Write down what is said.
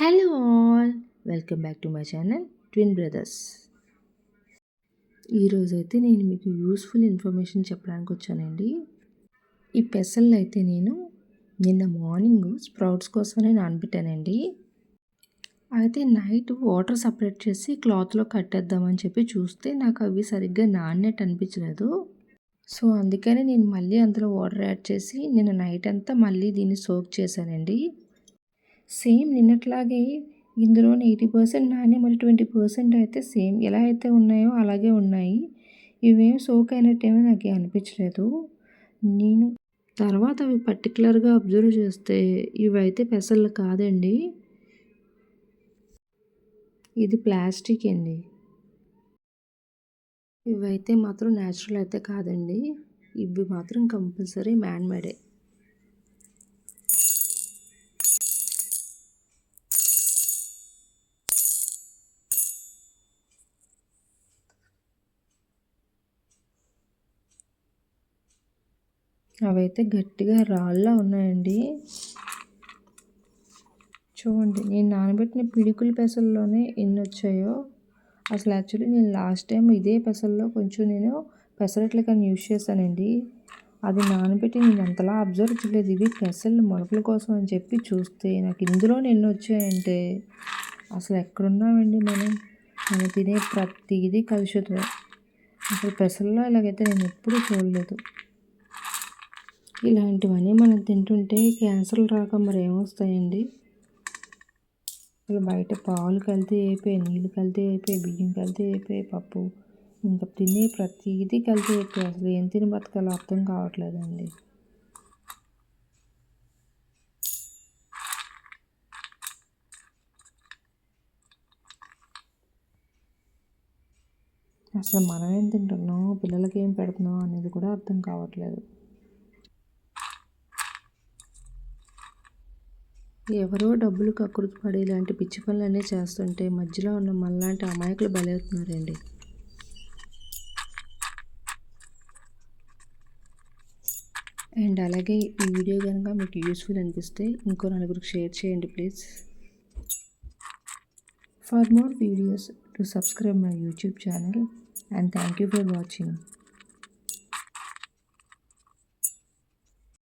Hello all welcome back to my channel twin brothers ఈరోజు అయితే నేను మీకు యూస్ఫుల్ ఇన్ఫర్మేషన్ చెప్పడానికి వచ్చానండి. ఈ పెసళ్ళు అయితే నేను నిన్న మార్నింగ్ స్ప్రౌట్స్ కోసమనే నానబెట్టానండి. అయితే నైట్ వాటర్ సపరేట్ చేసి క్లాత్లో కట్టేద్దామని చెప్పి చూస్తే నాకు అవి సరిగ్గా నాన్నట్టు అనిపించలేదు. సో అందుకనే నేను మళ్ళీ అందులో వాటర్ యాడ్ చేసి నిన్న నైట్ అంతా మళ్ళీ దీన్ని సోక్ చేశానండి. సేమ్ నిన్నట్లాగే ఇందులో ఎయిటీ పర్సెంట్ నాణ్యం మరి ట్వంటీ పర్సెంట్ అయితే సేమ్. ఎలా అయితే ఉన్నాయో అలాగే ఉన్నాయి. ఇవేం సోక్ అయినట్టేమో నాకు అనిపించలేదు. నేను తర్వాత అవి పర్టికులర్గా అబ్జర్వ్ చేస్తే ఇవైతే పెసలు కాదండి. ఇది ప్లాస్టిక్ అండి. ఇవైతే మాత్రం న్యాచురల్ అయితే కాదండి. ఇవి మాత్రం కంపల్సరీ మ్యాన్మేడే అవైతే గట్టిగా రాళ్ళ ఉన్నాయండి. చూడండి నేను నానబెట్టిన పిడికుల పెసల్లోనే ఎన్ని వచ్చాయో అసలు యాక్చువల్లీ నేను లాస్ట్ టైం ఇదే పెసల్లో కొంచెం నేను పెసరట్లు కానీ యూజ్ చేశానండి. అది నానబెట్టి నేను అంతలా అబ్జర్వ్ చేయలేదు. ఇవి పెసలు మొలకల కోసం అని చెప్పి చూస్తే నాకు ఇందులో ఎన్ని వచ్చాయంటే అసలు ఎక్కడున్నామండి మనం? మనం తినే ప్రతిదీ కలుషితమే. అసలు పెసల్లో ఇలాగైతే నేను ఎప్పుడూ చూడలేదు. ఇలాంటివన్నీ మనం తింటుంటే క్యాన్సర్లు రాక మరి ఏమొస్తాయండి? బయట పాలు కలితే అయిపోయి నీళ్ళు కలితే అయిపోయి బియ్యం కలితే అయిపోయి పప్పు ఇంకా తినే ప్రతిదీ కల్తీ అయిపోయి అసలు ఏం తిని బతకాలో అర్థం కావట్లేదండి. అసలు మనం ఏం తింటున్నాం? పిల్లలకి ఏం పెడుతున్నాం? అనేది కూడా అర్థం కావట్లేదు. ఎవరో డబ్బులు కక్కుర్తి పడి ఇలాంటి పిచ్చి పనులన్నీ చేస్తుంటే మధ్యలో ఉన్న మనలాంటి అమాయకులు బలవుతున్నారండి. అండ్ అలాగే ఈ వీడియో కనుక మీకు యూస్ఫుల్ అనిపిస్తే ఇంకో నలుగురికి షేర్ చేయండి please. For more videos to subscribe my YouTube channel and thank you for watching.